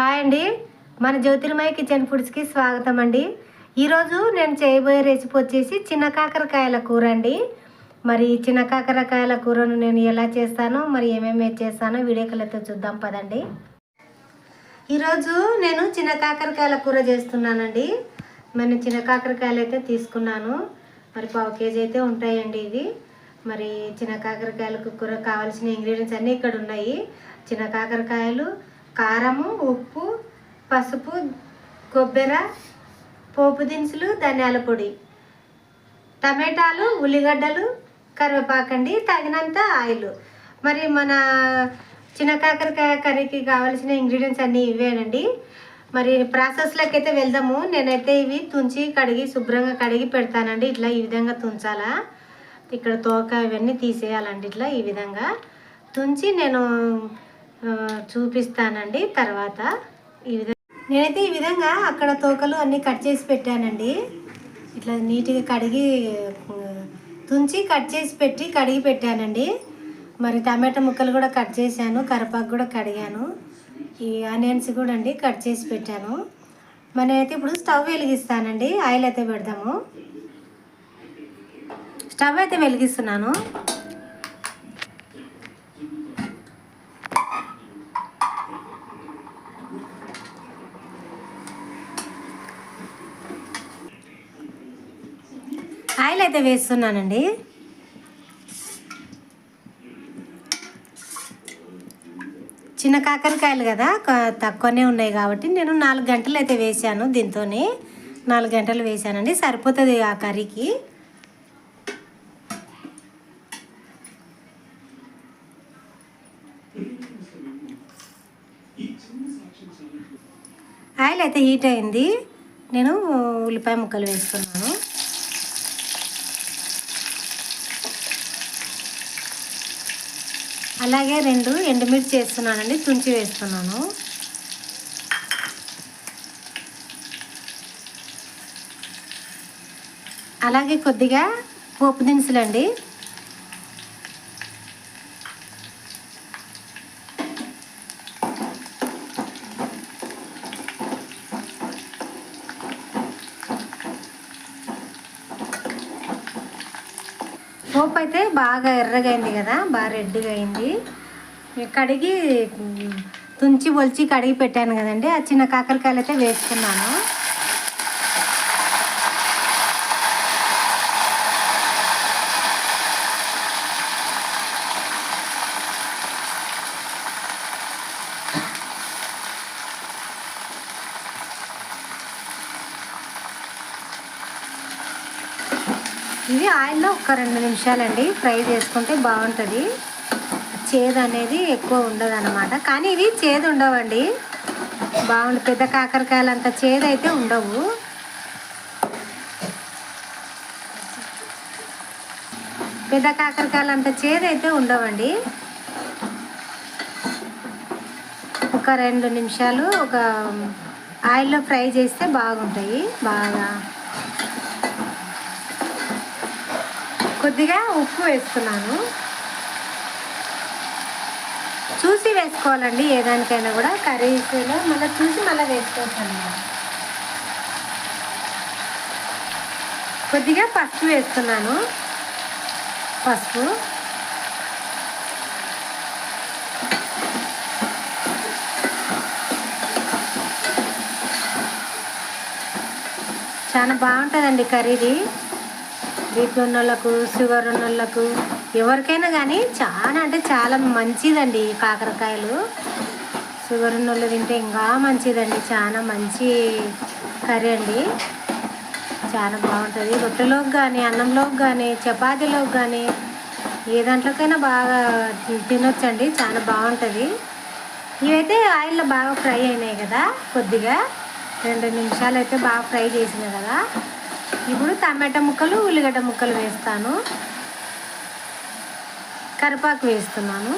Hi అండి. మన జ్యోతిర్మయ kitchen ఫుడ్స్కి స్వాగతం అండి ఈరోజు నేను చేయబోయే రెసిపీ వచ్చేసి చిన్న కాకరకాయల కూర అండి. మరి చిన్న కాకరకాయల కూరను నేను ఎలా చేస్తానో మరి ఏమేమి చేస్తానో వీడియోకలతో చూద్దాం పదండి. ఈరోజు నేను చిన్న కాకరకాయల కూర చేస్తున్నానండి. మరి చిన్న కాకరకాయలు అయితే తీసుకున్నాను. మరి పావు కేజీ అయితే ఉంటాయండి ఇది మరి చిన్న కాకరకాయలకు కూర కావాల్సిన ఇంగ్రీడియంట్స్ అన్నీ ఇక్కడ ఉన్నాయి. చిన్న కాకరకాయలు కారము ఉప్పు పసుపు కొబ్బెర పోపు దినుసులు ధనియాల పొడి. టమాటాలు ఉల్లిగడ్డలు కరివేపాకండి తగినంత ఆయిల్. మరి మన చిన్న కాకరకాయ కర్రీకి కావాల్సిన ఇంగ్రీడియంట్స్ అన్నీ ఇవేనండి. మరి ప్రాసెస్లోకి అయితే వెళ్దాము. నేనైతే ఇవి తుంచి కడిగి శుభ్రంగా కడిగి పెడతానండి. ఇట్లా ఈ విధంగా తుంచాలా. ఇక్కడ తోక ఇవన్నీ తీసేయాలండి ఇట్లా ఈ విధంగా. తుంచి నేను చూపిస్తానండి. తర్వాత ఈ విధంగా నేనైతే ఈ విధంగా అక్కడ తోకలు అన్నీ కట్ చేసి పెట్టానండి. ఇట్లా నీట్గా కడిగి తుంచి కట్ చేసి పెట్టి కడిగి పెట్టానండి. మరి టమాటా ముక్కలు కూడా కట్ చేశాను కరపాకు కూడా కడిగాను. ఈ ఆనియన్స్ కూడా అండి కట్ చేసి పెట్టాను. మరి అయితే ఇప్పుడు స్టవ్ వెలిగిస్తానండి. ఆయిల్ అయితే పెడదాము స్టవ్ అయితే వెలిగిస్తున్నాను. ఆయిల్ అయితే వేస్తున్నానండి. చిన్న కాకరకాయలు కదా తక్కువనే ఉన్నాయి కాబట్టి నేను నాలుగు గంటలు అయితే వేసాను దీంతో నాలుగు గంటలు వేసానండి సరిపోతుంది ఆ కర్రీకి. ఆయిల్ అయితే హీట్ అయింది. నేను ఉల్లిపాయ ముక్కలు వేసుకున్నాను. అలాగే రెండు ఎండుమిర్చి వేస్తున్నానండి తుంచి వేస్తున్నాను. అలాగే కొద్దిగా పోపు దినుసులండి పోపు అయితే బాగా ఎర్రగా అయింది కదా బాగా రెడ్గా అయింది కడిగి తుంచి ఒలిచి కడిగి పెట్టాను కదండి ఆ చిన్న కాకరకాయలు అయితే వేసుకున్నాను. ఇది ఆయిల్లో ఒక రెండు నిమిషాలండి. ఫ్రై చేసుకుంటే బాగుంటుంది. చేదు అనేది ఎక్కువ ఉండదు అనమాట కానీ ఇవి చేదు ఉండవండి. బాగుండు. పెద్ద కాకరకాయలు అంత చేదు అయితే ఉండవు. పెద్ద కాకరకాయలు అంత చేదు అయితే ఉండవండి. ఒక రెండు నిమిషాలు ఒక ఆయిల్లో ఫ్రై చేస్తే బాగుంటాయి. బాగా కొద్దిగా ఉప్పు వేస్తున్నాను. చూసి వేసుకోవాలండి ఏ దానికైనా కూడా. కర్రీస్లో మళ్ళీ చూసి మళ్ళీ వేసుకోవచ్చు కొద్దిగా పసుపు వేస్తున్నాను. పసుపు. చాలా బాగుంటుందండి కర్రీది. బీపీ ఉన్న వాళ్ళకు షుగర్ ఉన్న వాళ్ళకు ఎవరికైనా కానీ చాలా అంటే చాలా మంచిదండి ఈ కాకరకాయలు. షుగర్ ఉన్న వాళ్ళు తింటే ఇంకా మంచిదండి చాలా మంచి కర్రీ అండి. చాలా బాగుంటుంది. రొట్టెలోకి కానీ అన్నంలోకి కానీ చపాతీలోకి కానీ ఏ దాంట్లోకైనా బాగా తినొచ్చండి చాలా బాగుంటుంది. ఇవైతే ఆయిల్లో బాగా ఫ్రై అయినాయి కదా కొద్దిగా. రెండు నిమిషాలు అయితే బాగా ఫ్రై చేసినాయి కదా. ఇప్పుడు టమాటా ముక్కలు ఉల్లిగడ్డ ముక్కలు వేస్తాను. కరివేపాకు వేస్తున్నాను.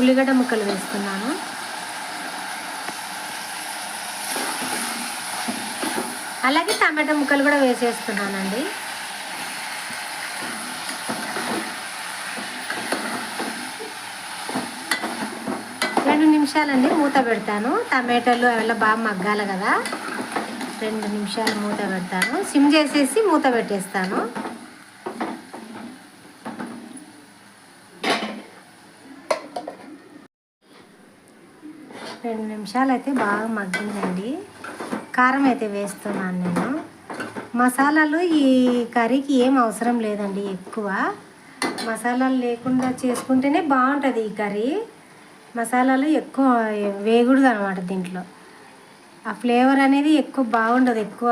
ఉల్లిగడ్డ ముక్కలు వేస్తున్నాను. అలాగే టమాటా ముక్కలు కూడా వేసేస్తున్నానండి. రెండు నిమిషాలండి మూత పెడతాను. టమాటాలు అవి బాగా మగ్గాలి కదా. రెండు నిమిషాలు మూత పెడతాను సిమ్ చేసేసి మూత పెట్టేస్తాను. రెండు నిమిషాలు అయితే బాగా మగ్గిందండి. కారం అయితే వేస్తున్నాను నేను. మసాలాలు ఈ కర్రీకి ఏం అవసరం లేదండి ఎక్కువ. మసాలాలు లేకుండా చేసుకుంటేనే బాగుంటుంది ఈ కర్రీ. మసాలాలు ఎక్కువ వేగుడుగా అనమాట దీంట్లో. ఆ ఫ్లేవర్ అనేది ఎక్కువ బాగుండదు ఎక్కువ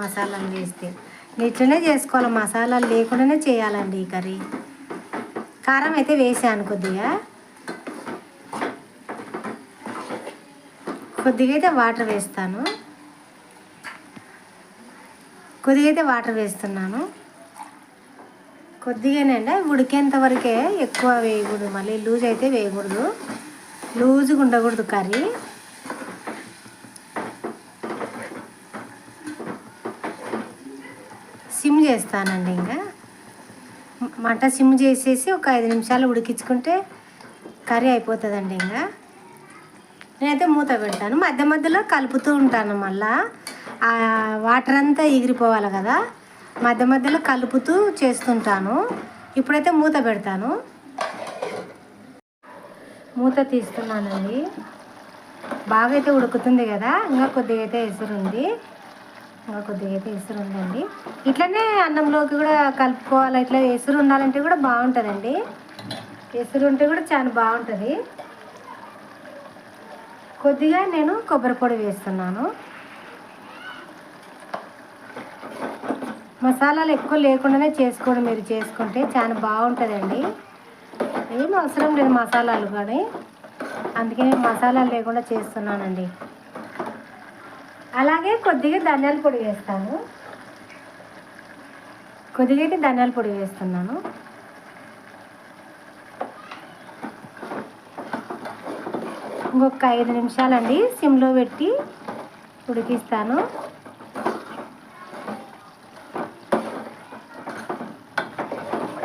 మసాలాలు వేస్తే ఇట్లనే చేసుకోవాలి మసాలాలు లేకుండానే చేయాలండి ఈ కర్రీ. కారం అయితే వేసాను కొద్దిగా. కొద్దిగా అయితే వాటర్ వేస్తాను. కొద్దిగా అయితే వాటర్ వేస్తున్నాను. కొద్దిగానండి ఉడికేంత వరకే ఎక్కువ వేయకూడదు మళ్ళీ లూజ్ అయితే వేయకూడదు. లూజ్గా ఉండకూడదు కర్రీ. సిమ్ చేస్తానండి ఇంకా. మంట సిమ్ చేసేసి ఒక ఐదు నిమిషాలు ఉడికించుకుంటే కర్రీ అయిపోతుందండి ఇంకా. నేనైతే మూత పెడతాను. మధ్య మధ్యలో కలుపుతూ ఉంటాను మళ్ళా. ఆ వాటర్ అంతా ఎగిరిపోవాలి కదా. మధ్య మధ్యలో కలుపుతూ చేస్తుంటాను. ఇప్పుడైతే మూత పెడతాను. మూత తీస్తున్నానండి. బాగా అయితే ఉడుకుతుంది కదా. ఇంకా కొద్దిగా అయితే ఎసురుంది. ఇంకా కొద్దిగా అయితే ఎసురు ఉందండి ఇట్లనే అన్నంలోకి కూడా కలుపుకోవాలి ఇట్లా ఎసురు ఉండాలంటే కూడా బాగుంటుందండి. ఎసురు ఉంటే కూడా చాలా బాగుంటుంది. కొద్దిగా నేను కొబ్బరి పొడి వేస్తున్నాను. మసాలాలు ఎక్కువ లేకుండానే చేసుకోండి మీరు చేసుకుంటే చాలా బాగుంటుందండి. ఏం అవసరం లేదు మసాలాలు కానీ. అందుకే నేను మసాలాలు లేకుండా చేస్తున్నానండి. అలాగే కొద్దిగా ధనియాల పొడి వేస్తాను. కొద్దిగా ధనియాల పొడి వేస్తున్నాను. ఇంకొక ఐదు నిమిషాలండి సిమ్లో పెట్టి ఉడికిస్తాను.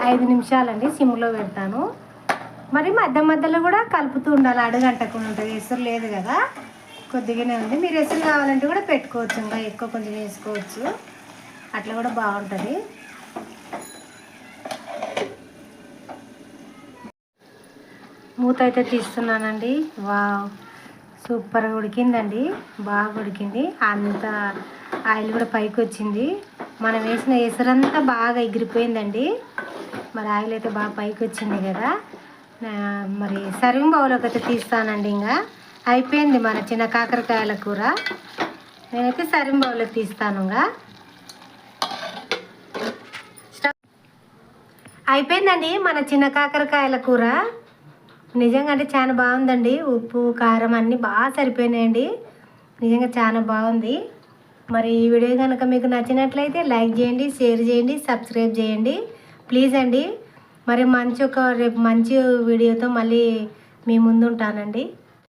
ఐదు నిమిషాలండి సిమ్లో పెడతాను. మరి మధ్య మధ్యలో కూడా కలుపుతూ ఉండాలి అడుగంటకుండా ఉంటుంది ఎసురు లేదు కదా. కొద్దిగానే ఉంది. మీరు ఎసురు కావాలంటే కూడా పెట్టుకోవచ్చు ఇంకా ఎక్కువ కొంచెం వేసుకోవచ్చు. అట్లా కూడా బాగుంటుంది. మూత అయితే తీస్తున్నానండి. వా సూపర్గా ఉడికిందండి. బాగా ఉడికింది. అంత ఆయిల్ కూడా పైకి వచ్చింది. మనం వేసిన ఎసరంతా బాగా ఎగిరిపోయిందండి. మరి ఆయిల్ అయితే బాగా పైకి వచ్చింది కదా. మరి సర్వింగ్ బౌల్లోకి అయితే తీస్తానండి ఇంకా. అయిపోయింది మన చిన్న కాకరకాయల కూర. నేనైతే సర్వింగ్ బౌల్లోకి తీస్తాను అయిపోయిందండి మన చిన్న కాకరకాయల కూర. నిజంగా అంటే చాలా బాగుందండి. ఉప్పు కారం అన్నీ బాగా సరిపోయినాయండి. నిజంగా చాలా బాగుంది. మరి ఈ వీడియో కనుక మీకు నచ్చినట్లయితే లైక్ చేయండి షేర్ చేయండి సబ్స్క్రైబ్ చేయండి. ప్లీజ్ అండి. మరి మంచి ఒక రేపు మంచి వీడియోతో మళ్ళీ మీ ముందు ఉంటానండి